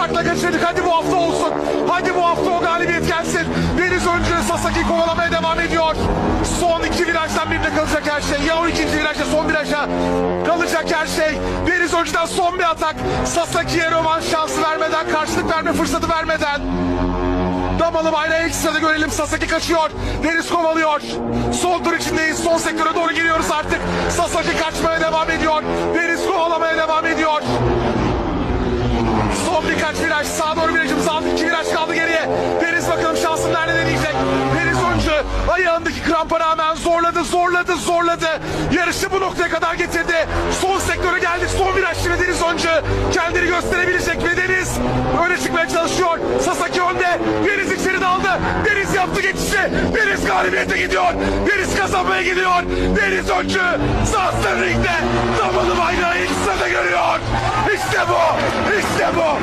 farkla kaçırdık. Hadi bu hafta olsun. Hadi bu hafta o galibiyet gelsin. Deniz Öncü Sasaki kovalamaya devam ediyor. Son iki virajdan birine kalacak her şey. Ya 12. virajda son viraja kalacak her şey. Deniz Öncü'den son bir atak. Sasaki'ye rövanş şansı vermeden, karşılık verme fırsatı vermeden. Damalı bayrağı ilk sırada görelim. Sasaki kaçıyor. Deniz kovalıyor. Son tur içindeyiz. Son sektöre doğru giriyoruz artık. Sasaki kaçmaya devam ediyor. Deniz kovalamaya devam ediyor. Birkaç viraj. Sağa doğru virajımız aldı. İki viraj kaldı geriye. Deniz bakalım şansın nerede deneyecek. Deniz öncü ayağındaki krampa rağmen zorladı, zorladı, zorladı. Yarışı bu noktaya kadar getirdi. Son sektöre geldik. Son viraj şimdi Deniz öncü. Kendini gösterebilecek mi Deniz? Öne çıkmaya çalışıyor. Sasaki önde. Deniz içeri daldı. Deniz yaptı geçişi. Deniz galibiyete gidiyor. Deniz kazanmaya gidiyor. Deniz öncü. Sansın ringde. Damalı bayrağı ilk sırada görüyor. İşte bu. İşte bu.